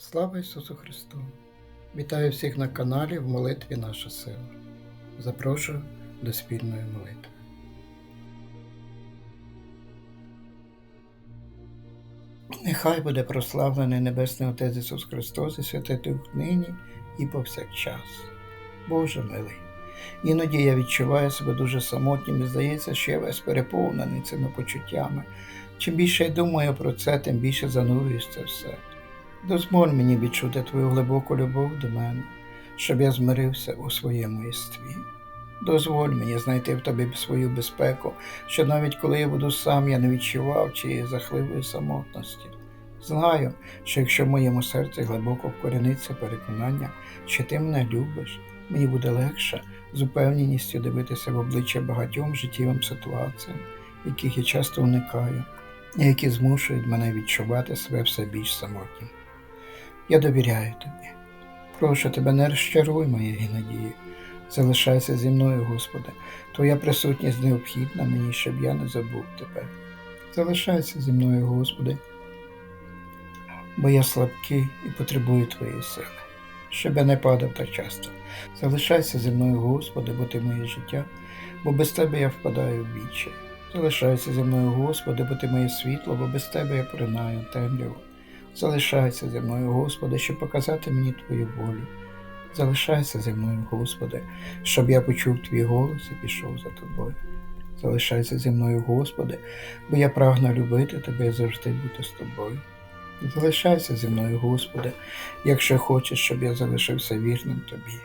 Слава Ісусу Христу! Вітаю всіх на каналі в молитві Наша сила. Запрошую до спільної молитви. Нехай буде прославлений Небесний Отець Ісус Христос і Святий Дух нині і повсякчас. Боже милий, іноді я відчуваю себе дуже самотнім і здається, що я весь переповнений цими почуттями. Чим більше я думаю про це, тим більше занурююсь в це все. Дозволь мені відчути твою глибоку любов до мене, щоб я змирився у своєму єстві. Дозволь мені знайти в тобі свою безпеку, що навіть коли я буду сам, я не відчував чиєї захливої самотності. Знаю, що якщо в моєму серці глибоко вкорениться переконання, що ти мене любиш, мені буде легше з упевненістю дивитися в обличчя багатьом життєвим ситуаціям, яких я часто уникаю, і які змушують мене відчувати себе все більш самотнім. Я довіряю тобі. Прошу тебе, не розчаруй моєї надії. Залишайся зі мною, Господи, Твоя присутність необхідна мені, щоб я не забув тебе. Залишайся зі мною, Господи, бо я слабкий і потребую Твоєї сили, щоб я не падав так часто. Залишайся зі мною, Господи, бо ти моє життя, бо без тебе я впадаю в вічі. Залишайся зі мною, Господи, бо ти моє світло, бо без тебе я поринаю темряву. Залишайся зі мною, Господи, щоб показати мені Твою волю. Залишайся зі мною, Господи, щоб я почув твій голос і пішов за тобою. Залишайся зі мною, Господи, бо я прагну любити тебе і завжди бути з тобою. Залишайся зі мною, Господи, якщо хочеш, щоб я залишився вірним тобі.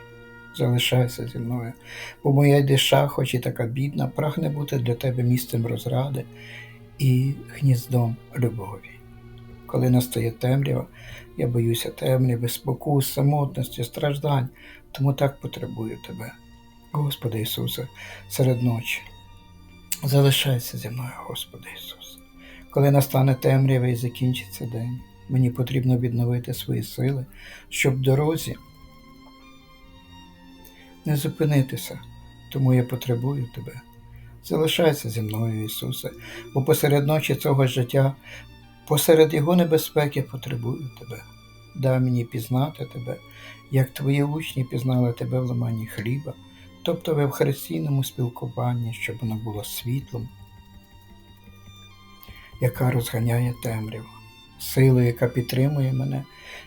Залишайся зі мною, бо моя душа, хоч і така бідна, прагне бути для тебе місцем розради і гніздом любові. Коли настає темрява, я боюся темряви, спокус, самотності, страждань, тому так потребую тебе. Господи Ісусе, серед ночі. Залишайся зі мною, Господи Ісусе. Коли настане темрява і закінчиться день, мені потрібно відновити свої сили, щоб в дорозі не зупинитися, тому я потребую тебе. Залишайся зі мною, Ісусе, бо посеред ночі цього життя Посеред його небезпеки потребую тебе. Дай мені пізнати тебе, як твої учні пізнали тебе в ламанні хліба, тобто в евхаристійному спілкуванні, щоб воно було світлом, яка розганяє темряву, силою, яка підтримує мене,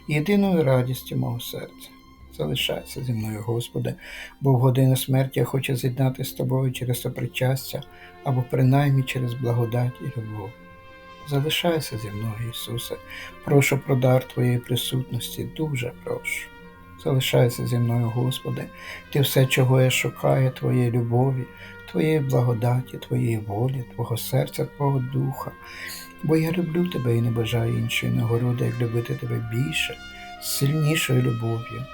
єдиною радістю мого серця. Залишайся зі мною, Господи, бо в годину смерті я хочу з'єднати з тобою через сопричастя або принаймні через благодать і любов. Залишайся зі мною, Ісусе, прошу про дар Твоєї присутності, дуже прошу. Залишайся зі мною, Господи, Ти все, чого я шукаю, Твоєї любові, Твоєї благодаті, Твоєї волі, Твого серця, Твого духа, бо я люблю Тебе і не бажаю іншої нагороди, як любити Тебе більше, сильнішою любов'ю,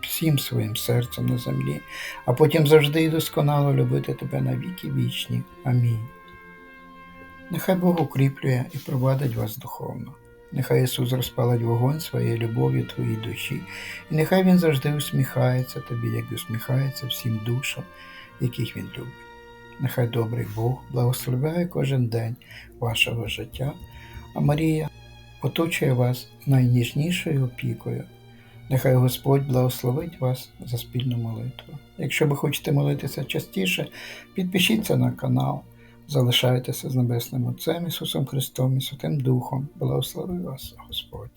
всім своїм серцем на землі, а потім завжди і досконало любити Тебе на віки вічні. Амінь. Нехай Бог укріплює і провадить вас духовно. Нехай Ісус розпалить вогонь своєї любові твоїй душі, і нехай Він завжди усміхається тобі, як усміхається всім душам, яких Він любить. Нехай добрий Бог благословляє кожен день вашого життя, а Марія оточує вас найніжнішою опікою. Нехай Господь благословить вас за спільну молитву. Якщо ви хочете молитися частіше, підпишіться на канал. Залишайтеся з Небесним Отцем Ісусом Христом і Святим Духом. Благослови вас, Господь.